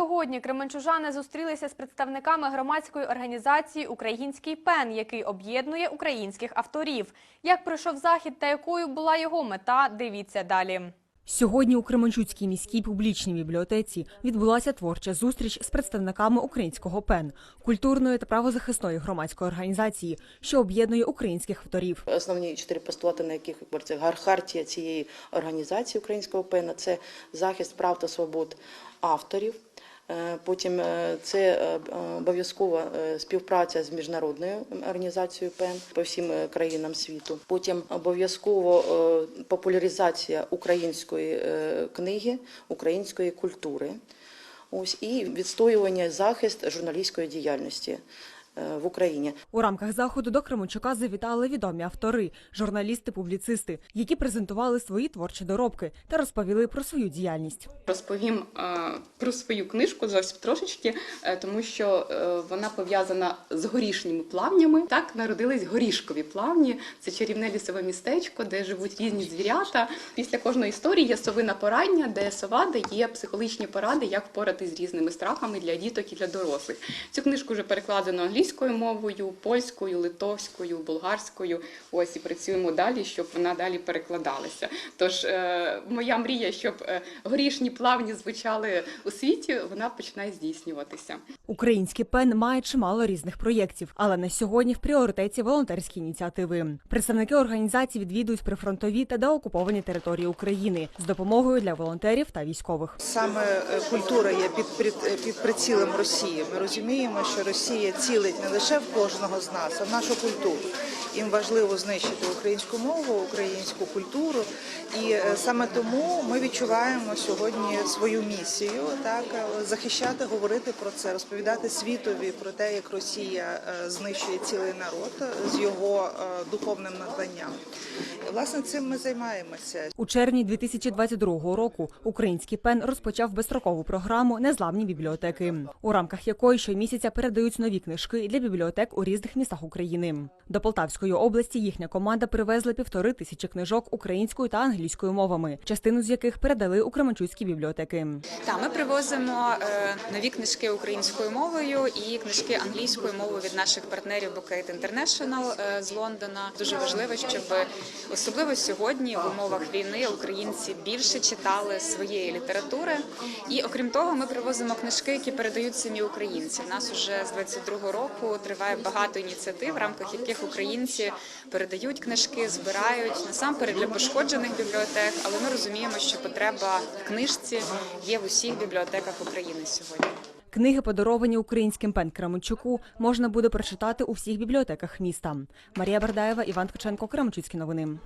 Сьогодні кременчужани зустрілися з представниками громадської організації Український пен, який об'єднує українських авторів. Як пройшов захід та якою була його мета, дивіться далі. Сьогодні у Кременчуцькій міській публічній бібліотеці відбулася творча зустріч з представниками українського ПЕН культурної та правозахисної громадської організації, що об'єднує українських авторів. Основні чотири постулати, на яких це гар- хартія цієї організації українського пена, це захист прав та свобод авторів. Е, Потім е, це е, обов'язкова співпраця з міжнародною організацією ПЕН по всім країнам світу. Потім обов'язково популяризація української книги, української культури. Ось і відстоювання захист журналістської діяльності в Україні. У рамках заходу до Кременчука завітали відомі автори, журналісти, публіцисти, які презентували свої творчі доробки та розповіли про свою діяльність. Розповім е, про свою книжку зовсім трошечки, е, тому що е, вона пов'язана з горішніми плавнями. Так народились горішкові плавні. Це чарівне лісове містечко, де живуть різні звірята. Після кожної історії є совина порання, де сова дає психологічні поради, як впоратись з різними страхами для діток і для дорослих. Цю книжку вже перекладено англійською мовою, польською, литовською, болгарською. Ось і працюємо далі, щоб вона далі перекладалася. Тож е, моя мрія, щоб е, горішні плавні звучали у світі, вона починає здійснюватися. Український пен має чимало різних проєктів, але на сьогодні в пріоритеті волонтерські ініціативи. Представники організації відвідують прифронтові та деокуповані території України з допомогою для волонтерів та військових. Саме е, культура є під, прит- під прицілом Росії. Ми розуміємо, що Росія цілить не лише в кожного з нас, а в нашу культуру. Їм важливо знищити українську мову, українську культуру, і е, саме тому ми відчуваємо сьогодні свою місію, так е, захищати, говорити про це, розповідати світові про те, як Росія е, знищує цілий народ з його духовним надбанням. І, власне, цим ми займаємося. У червні 2022 року український пен розпочав безстрокову програму Незламні бібліотеки, у рамках якої щомісяця передають нові книжки для бібліотек у різних містах України. До Полтавської області їхня команда привезла півтори тисячі книжок українською та англійською мовами, частину з яких передали у Кременчуцькі бібліотеки. Та ми привозимо е, нові книжки українською мовою і книжки англійською мовою від наших партнерів International е, з Лондона. Дуже важливо, щоб особливо сьогодні в умовах війни українці більше читали своєї літератури. І окрім того, ми привозимо книжки, які передають самі українці. Нас уже з 22 року триває багато ініціатив, в рамках яких українці передають книжки, збирають насамперед для пошкоджених бібліотек. Але ми розуміємо, що потреба в книжці є в усіх бібліотеках України сьогодні. Книги, подаровані українським пен Кременчуку, можна буде прочитати у всіх бібліотеках міста. Марія Бардаєва, Іван Ткаченко, Кременчуцькі новини.